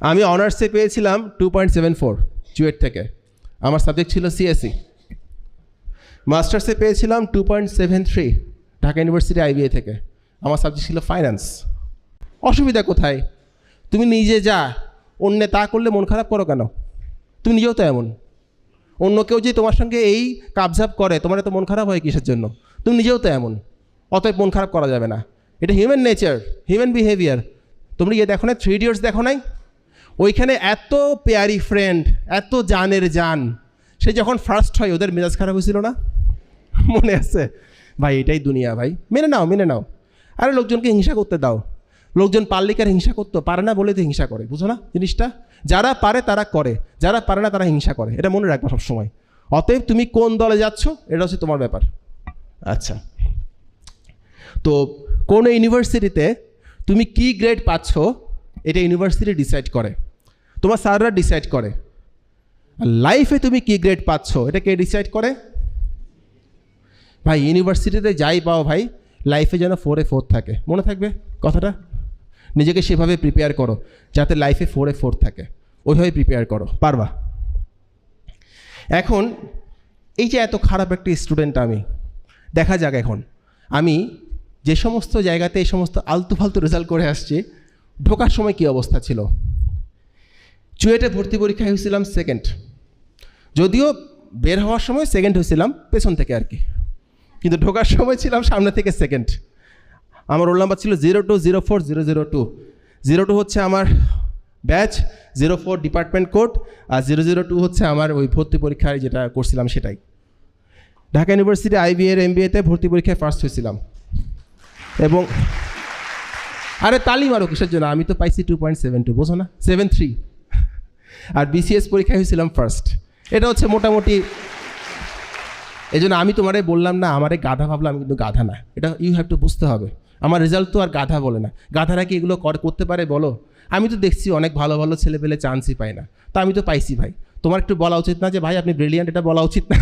আমি অনার্সে পেয়েছিলাম two point seven four CUET থেকে। আমার সাবজেক্ট ছিল সিএসসি মাস্টার্সে পেয়েছিলাম two point seven three Dhaka university IBA থেকে। আমার সাবজেক্ট ছিল ফাইন্যান্স অসুবিধা কোথায়? তুমি নিজে যা, অন্য তা করলে মন খারাপ করো কেন? তুমি নিজেও তো এমন। অন্য কেউ যে তোমার সঙ্গে এই কাবজাব করে, তোমার এত মন খারাপ হয় কিসের জন্য? তুমি নিজেও তো এমন। অতএব মন খারাপ করা যাবে না। এটা হিউম্যান নেচার হিউম্যান বিহেভিয়ার তোমরা ইয়ে দেখো না থ্রি ইডিয়টস দেখো নাই? ওইখানে এত পেয়ারি ফ্রেন্ড এত জানের জান। সে যখন ফার্স্ট হয়, ওদের মেজাজ খারাপ হয়েছিল না? মনে আছে? ভাই, এটাই দুনিয়া ভাই। মেনে নাও মেনে নাও। আরে লোকজনকে হিংসা করতে দাও। লোকজন পারলে হিংসা করতো? পারে না বলে তো হিংসা করে, বুঝো না জিনিসটা? যারা পারে, তারা করে। যারা পারে না, তারা হিংসা করে। এটা মনে রাখবা সবসময়। অতএব তুমি কোন দলে যাচ্ছ, এটা হচ্ছে তোমার ব্যাপার। আচ্ছা। তো কোন ইউনিভার্সিটিতে তুমি কি গ্রেড পাচ্ছ, এটা ইউনিভার্সিটি ডিসাইড করে। তোমার স্যাররা ডিসাইড করে। লাইফে তুমি কি গ্রেড পাচ্ছ, এটা কে ডিসাইড করে? ভাই ইউনিভার্সিটিতে যাই পাও ভাই লাইফে যেন ফোরে ফোর থাকে। মনে থাকবে কথাটা? নিজেকে সেভাবে প্রিপেয়ার করো, যাতে লাইফে ফোরে ফোর থাকে। ওইভাবে প্রিপেয়ার করো, পারবা? এখন, এই যে এত খারাপ একটা স্টুডেন্ট আমি, দেখা যাক এখন। আমি যে সমস্ত জায়গাতে এই সমস্ত আলতু ফালতু রেজাল্ট করে আসছি, ঢোকার সময় কী অবস্থা ছিল? চুয়েটে ভর্তি পরীক্ষায় হয়েছিলাম সেকেন্ড যদিও বের হওয়ার সময় সেকেন্ড হয়েছিলাম, পেছন থেকে আর কি। কিন্তু ঢোকার সময় ছিলাম সামনে থেকে সেকেন্ড আমার রোল নাম্বার ছিল zero two zero four zero zero two zero two হচ্ছে আমার batch zero four department code আর জিরো জিরো টু হচ্ছে আমার ওই ভর্তি পরীক্ষায় যেটা করছিলাম সেটাই। ঢাকা ইউনিভার্সিটি আইবিএর এমবিএতে ভর্তি পরীক্ষায় ফার্স্ট হয়েছিলাম। এবং আরে তালি মারো কিসের জন্য? আমি তো পাইছি টু পয়েন্ট সেভেন টু বোঝো না? সেভেন থ্রি আর বিসিএস পরীক্ষায় হয়েছিলাম ফার্স্ট এটা হচ্ছে মোটামুটি এই জন্য আমি তোমারে বললাম না, আমারে গাধা ভাবলাম আমি কিন্তু গাধা না। এটা ইউ হ্যাভ টু বুঝতে হবে। আমার রেজাল্ট তো আর গাধা বলে না। গাধারা কি এগুলো কর, করতে পারে বলো? আমি তো দেখছি অনেক ভালো ভালো ছেলে পেলে চান্সই পায় না। তা আমি তো পাইছি ভাই। তোমার একটু বলা উচিত না যে, ভাই, আপনি ব্রিলিয়ান্ট এটা বলা উচিত না।